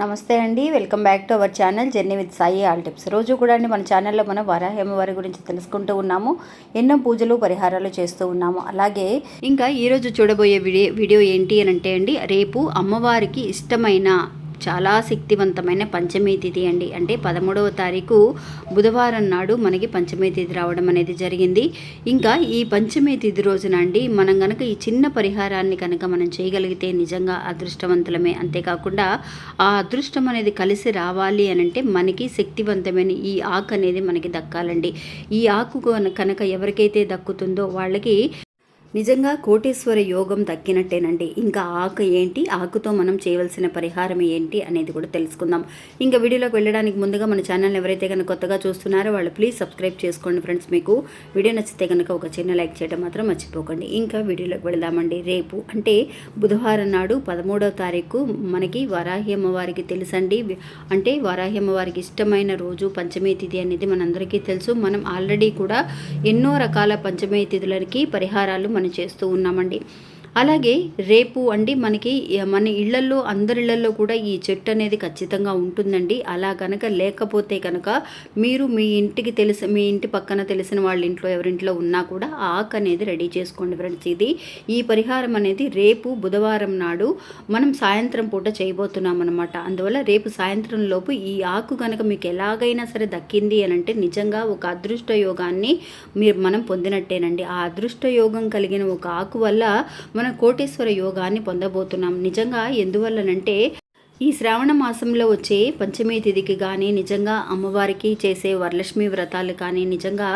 నమస్తే అండి welcome back to our channel journey with Sai all tips. రోజు కూడా అండి మన ఛానల్లో మనం వరాహేమ వారి గురించి తెలుసుకుంటూ ఉన్నాము ఎన్నో పూజలు పరిహారాలు చేస్తూ ఉన్నాము. అలాగే ఇంకా ఈరోజు చూడబోయే వీడియో వీడియో ఏంటి అని అంటే అండి రేపు అమ్మవారికి ఇష్టమైన చాలా శక్తివంతమైన పంచమీ తిథి అండి. అంటే పదమూడవ తారీఖు బుధవారం నాడు మనకి పంచమీ తిథి రావడం అనేది జరిగింది. ఇంకా ఈ పంచమీ తిథి రోజున అండి మనం కనుక ఈ చిన్న పరిహారాన్ని కనుక మనం చేయగలిగితే నిజంగా అదృష్టవంతులమే. అంతేకాకుండా ఆ అదృష్టం అనేది కలిసి రావాలి అని అంటే మనకి శక్తివంతమైన ఈ ఆకు అనేది మనకి దక్కాలండి. ఈ ఆకు కనుక ఎవరికైతే దక్కుతుందో వాళ్ళకి నిజంగా కోటేశ్వర యోగం దక్కినట్టేనండి. ఇంకా ఆకు ఏంటి? ఆకుతో మనం చేయవలసిన పరిహారం ఏంటి అనేది కూడా తెలుసుకుందాం. ఇంకా వీడియోలోకి వెళ్ళడానికి ముందుగా మన ఛానల్ ఎవరైతే కనుక కొత్తగా చూస్తున్నారో వాళ్ళు ప్లీజ్ సబ్స్క్రైబ్ చేసుకోండి ఫ్రెండ్స్ మీకు. వీడియో నచ్చితే కనుక ఒక చిన్న లైక్ చేయడం మాత్రం మర్చిపోకండి. ఇంకా వీడియోలోకి వెళదామండి. రేపు అంటే బుధవారం నాడు పదమూడవ తారీఖు మనకి వారాహి అమ్మవారికి తెలుసండి. అంటే వారాహి అమ్మవారికి ఇష్టమైన రోజు పంచమి తిథి అనేది మనందరికీ తెలుసు. మనం ఆల్రెడీ కూడా ఎన్నో రకాల పంచమి తిథులకి పరిహారాలు మన చేస్తూ ఉన్నామండి. అలాగే రేపు అండి మనకి మన ఇళ్ళల్లో అందరి ఇళ్ళల్లో కూడా ఈ చెట్టు అనేది ఖచ్చితంగా ఉంటుందండి. అలా కనుక లేకపోతే కనుక మీరు మీ ఇంటికి తెలిసి మీ ఇంటి పక్కన తెలిసిన వాళ్ళ ఇంట్లో ఎవరింట్లో ఉన్నా కూడా ఆ ఆకు అనేది రెడీ చేసుకోండి ఫ్రెండ్స్. ఇది ఈ పరిహారం అనేది రేపు బుధవారం నాడు మనం సాయంత్రం పూట చేయబోతున్నాం అనమాట అందువల్ల రేపు సాయంత్రం లోపు ఈ ఆకు కనుక మీకు ఎలాగైనా సరే దక్కింది అని అంటే నిజంగా ఒక అదృష్ట యోగాన్ని మీరు మనం పొందినట్టేనండి. ఆ అదృష్ట యోగం కలిగిన ఒక ఆకు వల్ల మనం కోటేశ్వర యోగాన్ని పొందబోతున్నాం. నిజంగా ఎందువల్లనంటే ఈ శ్రావణ మాసంలో వచ్చే పంచమి తిథికి కానీ నిజంగా అమ్మవారికి చేసే వరలక్ష్మి వ్రతాలు కానీ నిజంగా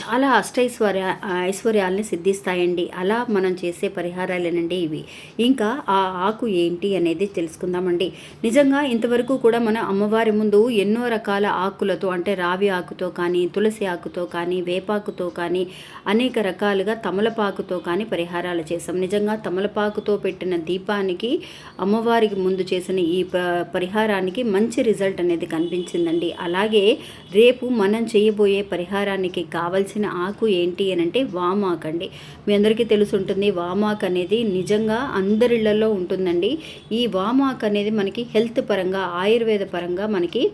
చాలా అష్టైశ్వర్య ఐశ్వర్యాలని సిద్ధిస్తాయండి. అలా మనం చేసే పరిహారాలేనండి ఇవి. ఇంకా ఆ ఆకు ఏంటి అనేది తెలుసుకుందామండి. నిజంగా ఇంతవరకు కూడా మన అమ్మవారి ముందు ఎన్నో రకాల ఆకులతో అంటే రావి ఆకుతో కానీ తులసి ఆకుతో కానీ వేపాకుతో కానీ అనేక రకాలుగా తమలపాకుతో కానీ పరిహారాలు చేసాం నిజంగా తమలపాకుతో పెట్టిన దీపానికి అమ్మవారికి ముందు చేసిన ఈ ప- పరిహారానికి మంచి రిజల్ట్ అనేది కనిపించిందండి. అలాగే రేపు మనం చేయబోయే పరిహారానికి కావలసిన ఆకు ఏంటి అని అంటే వామాక్ అండి. మీ అందరికీ తెలిసి ఉంటుంది వామాక్ అనేది నిజంగా అందరిళ్ళలో ఉంటుందండి. ఈ వామాక్ అనేది మనకి హెల్త్ పరంగా ఆయుర్వేద పరంగా మనకి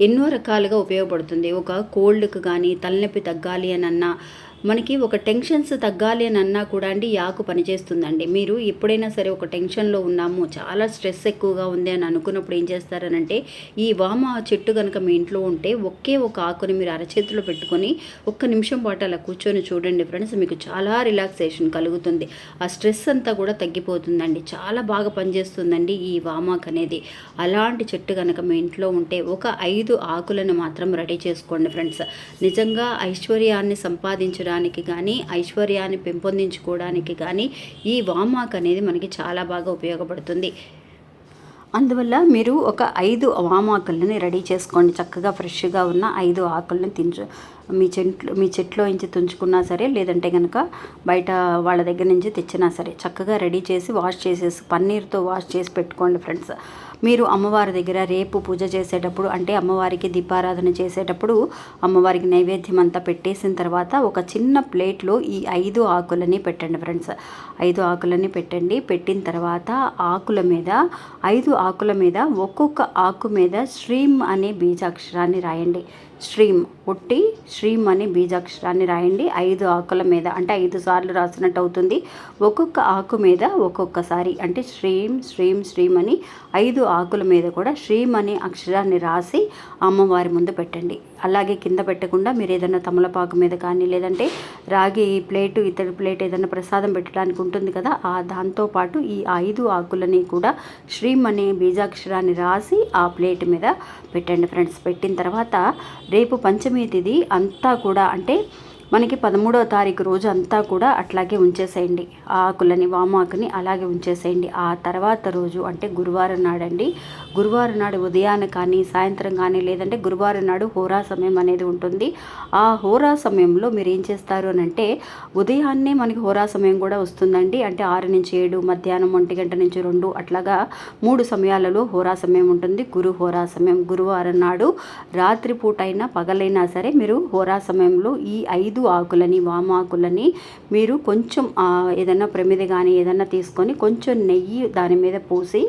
ఎన్నో రకాలుగా ఉపయోగపడుతుంది. ఒక కోల్డ్కి కానీ తలనొప్పి తగ్గాలి అని అన్నా మనకి ఒక టెన్షన్స్ తగ్గాలి అని అన్నా కూడా అండి యాకు పనిచేస్తుందండి. మీరు ఎప్పుడైనా సరే ఒక టెన్షన్లో ఉన్నాము చాలా స్ట్రెస్ ఎక్కువగా ఉంది అని అనుకున్నప్పుడు ఏం చేస్తారనంటే ఈ వామ చెట్టు కనుక మీ ఇంట్లో ఉంటే ఒకే ఒక ఆకుని మీరు అరచేతిలో పెట్టుకొని ఒక్క నిమిషం పాటు అలా కూర్చొని చూడండి ఫ్రెండ్స్ మీకు చాలా రిలాక్సేషన్ కలుగుతుంది. ఆ స్ట్రెస్ అంతా కూడా తగ్గిపోతుందండి. చాలా బాగా పనిచేస్తుందండి ఈ వామాక్ అనేది. అలాంటి చెట్టు కనుక మీ ఇంట్లో ఉంటే ఒక ఐదు ఆకులను మాత్రం రెడీ చేసుకోండి ఫ్రెండ్స్. నిజంగా ఐశ్వర్యాన్ని సంపాదించడానికి కానీ ఐశ్వర్యాన్ని పెంపొందించుకోవడానికి కానీ ఈ వామాక్ అనేది మనకి చాలా బాగా ఉపయోగపడుతుంది. అందువల్ల మీరు ఒక ఐదు వామాకులని రెడీ చేసుకోండి. చక్కగా ఫ్రెష్గా ఉన్న ఐదు ఆకులను తించు మీ చెట్లు మీ చెట్లో నుంచి తుంచుకున్నా సరే లేదంటే కనుక బయట వాళ్ళ దగ్గర నుంచి తెచ్చినా సరే చక్కగా రెడీ చేసి వాష్ చేసేసి పన్నీర్తో వాష్ చేసి పెట్టుకోండి ఫ్రెండ్స్. మీరు అమ్మవారి దగ్గర రేపు పూజ చేసేటప్పుడు అంటే అమ్మవారికి దీపారాధన చేసేటప్పుడు అమ్మవారికి నైవేద్యం అంతా పెట్టేసిన తర్వాత ఒక చిన్న ప్లేట్లో ఈ ఐదు ఆకులని పెట్టండి ఫ్రెండ్స్. ఐదు ఆకులని పెట్టండి. పెట్టిన తర్వాత ఆకుల మీద ఐదు ఆకుల మీద ఒక్కొక్క ఆకు మీద శ్రీం అనే బీజాక్షరాన్ని రాయండి. శ్రీం ఒట్టి శ్రీం అనే బీజాక్షరాన్ని రాయండి. ఐదు ఆకుల మీద అంటే ఐదు సార్లు రాసినట్టు అవుతుంది. ఒక్కొక్క ఆకు మీద ఒక్కొక్కసారి అంటే శ్రీం శ్రీం శ్రీం అని ఐదు ఆకుల మీద కూడా శ్రీం అనే అక్షరాన్ని రాసి అమ్మవారి ముందు పెట్టండి. అలాగే కింద పెట్టకుండా మీరు ఏదైనా తమలపాకు మీద కానీ లేదంటే రాగి ప్లేటు ఇతడి ప్లేట్ ఏదైనా ప్రసాదం పెట్టడానికి ఉంటుంది కదా ఆ దాంతోపాటు ఈ ఐదు ఆకులని కూడా శ్రీం అనే బీజాక్షరాన్ని రాసి ఆ ప్లేట్ మీద పెట్టండి ఫ్రెండ్స్. పెట్టిన తర్వాత రేపు పంచమి తిది అంతా కూడా అంటే మనకి పదమూడవ తారీఖు రోజు అంతా కూడా అట్లాగే ఉంచేసేయండి. ఆ ఆకులని వామాకుని అలాగే ఉంచేసేయండి. ఆ తర్వాత రోజు అంటే గురువారం నాడండి. గురువారం నాడు ఉదయాన కానీ సాయంత్రం కానీ లేదంటే గురువారం నాడు హోరా సమయం అనేది ఉంటుంది. ఆ హోరా సమయంలో మీరు ఏం చేస్తారు అని అంటే ఉదయాన్నే మనకి హోరా సమయం కూడా వస్తుందండి. అంటే ఆరు నుంచి ఏడు మధ్యాహ్నం ఒంటి గంట నుంచి రెండు అట్లాగా మూడు సమయాలలో హోరా సమయం ఉంటుంది. గురు హోరా సమయం గురువారం నాడు రాత్రిపూట అయినా పగలైనా సరే మీరు హోరా సమయంలో ఈ ఐదు ఐదు ఆకులని వామాకులని మీరు కొంచెం ఏదైనా ప్రమిది కానీ ఏదైనా తీసుకొని కొంచెం నెయ్యి దాని మీద పోసి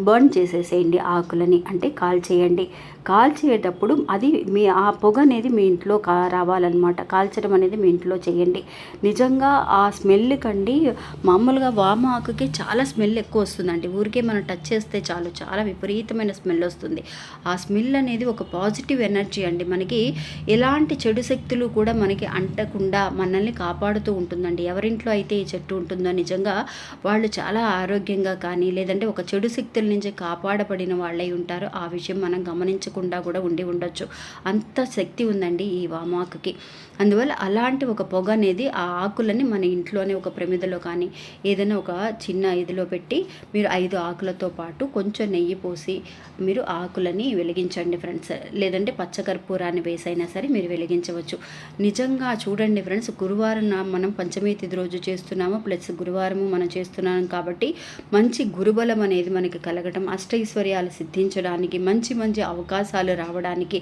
బర్న్ చేసేసేయండి ఆకులని. అంటే కాల్చేయండి. కాల్చేటప్పుడు అది మీ ఆ పొగ అనేది మీ ఇంట్లో కా రావాలన్నమాట. కాల్చడం అనేది మీ ఇంట్లో చేయండి. నిజంగా ఆ స్మెల్ కండి మామూలుగా వామ ఆకుకి చాలా స్మెల్ ఎక్కువ వస్తుందండి. ఊరికే మనం టచ్ చేస్తే చాలు చాలా విపరీతమైన స్మెల్ వస్తుంది. ఆ స్మెల్ అనేది ఒక పాజిటివ్ ఎనర్జీ అండి. మనకి ఎలాంటి చెడు శక్తులు కూడా మనకి అంటకుండా మనల్ని కాపాడుతూ ఉంటుందండి. ఎవరింట్లో అయితే ఈ చెట్టు ఉంటుందో నిజంగా వాళ్ళు చాలా ఆరోగ్యంగా కానీ లేదంటే ఒక చెడు శక్తుల నుంచి కాపాడబడిన వాళ్ళై ఉంటారు. ఆ విషయం మనం గమనించకుండా కూడా ఉండి ఉండొచ్చు. అంత శక్తి ఉందండి ఈ వామాకుకి. అందువల్ల అలాంటి ఒక పొగ అనేది ఆ ఆకులని మన ఇంట్లోనే ఒక ప్రమిదలో కానీ ఏదైనా ఒక చిన్న ఇదిలో పెట్టి మీరు ఐదు ఆకులతో పాటు కొంచెం నెయ్యి పోసి మీరు ఆకులని వెలిగించండి ఫ్రెండ్స్. లేదంటే పచ్చకర్పూరాన్ని వేసైనా సరే మీరు వెలిగించవచ్చు. నిజంగా చూడండి ఫ్రెండ్స్ గురువారం మనం పంచమి తిథి రోజు చేస్తున్నాము ప్లస్ గురువారము మనం చేస్తున్నాం కాబట్టి మంచి గురుబలం అనేది మనకి కలగటం అష్టైశ్వర్యాలు సిద్ధించడానికి మంచి మంచి అవకాశాలు రావడానికి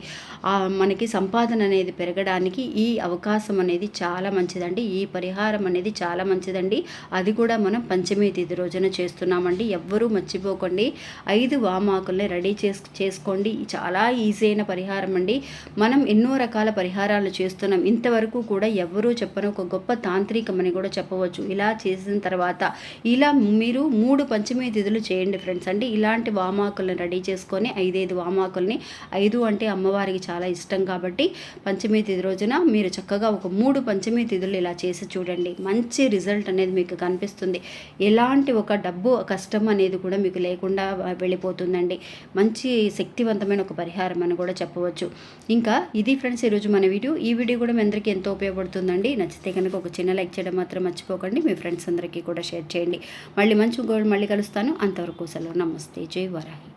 మనకి సంపాదన అనేది పెరగడానికి ఈ అవకాశం అనేది చాలా మంచిదండి. ఈ పరిహారం అనేది చాలా మంచిదండి. అది కూడా మనం పంచమి తిథి రోజున చేస్తున్నామండి. ఎవ్వరూ మర్చిపోకండి. ఐదు వామాకుల్ని రెడీ చేసు చేసుకోండి. చాలా ఈజీ అయిన పరిహారం అండి. మనం ఎన్నో రకాల పరిహారాలు చేస్తున్నాం. ఇంతవరకు కూడా ఎవ్వరూ చెప్పని ఒక గొప్ప తాంత్రికమని కూడా చెప్పవచ్చు. ఇలా చేసిన తర్వాత ఇలా మీరు మూడు పంచమి తిథులు చేయండి ఫ్రెండ్స్. అంటే ఇలాంటి వామాకులను రెడీ చేసుకొని ఐదైదు వామాకుల్ని ఐదు అంటే అమ్మవారికి చాలా ఇష్టం కాబట్టి పంచమి తిథి రోజున మీరు చక్కగా ఒక మూడు పంచమి తిథులు ఇలా చేసి చూడండి. మంచి రిజల్ట్ అనేది మీకు కనిపిస్తుంది. ఎలాంటి ఒక డబ్బు కష్టం అనేది కూడా మీకు లేకుండా వెళ్ళిపోతుందండి. మంచి శక్తివంతమైన ఒక పరిహారం అని కూడా చెప్పవచ్చు. ఇంకా ఇది ఫ్రెండ్స్ ఈరోజు మన వీడియో. ఈ వీడియో కూడా మీ అందరికీ ఎంతో ఉపయోగపడుతుందండి. నచ్చితే కనుక ఒక చిన్న లైక్ చేయడం మాత్రం మర్చిపోకండి. మీ ఫ్రెండ్స్ అందరికీ కూడా షేర్ చేయండి. మళ్ళీ మంచి గోల్డ్ మళ్ళీ కలుస్తాను. అంతవరకు సెలవు. నమస్తే. జై వరాహి.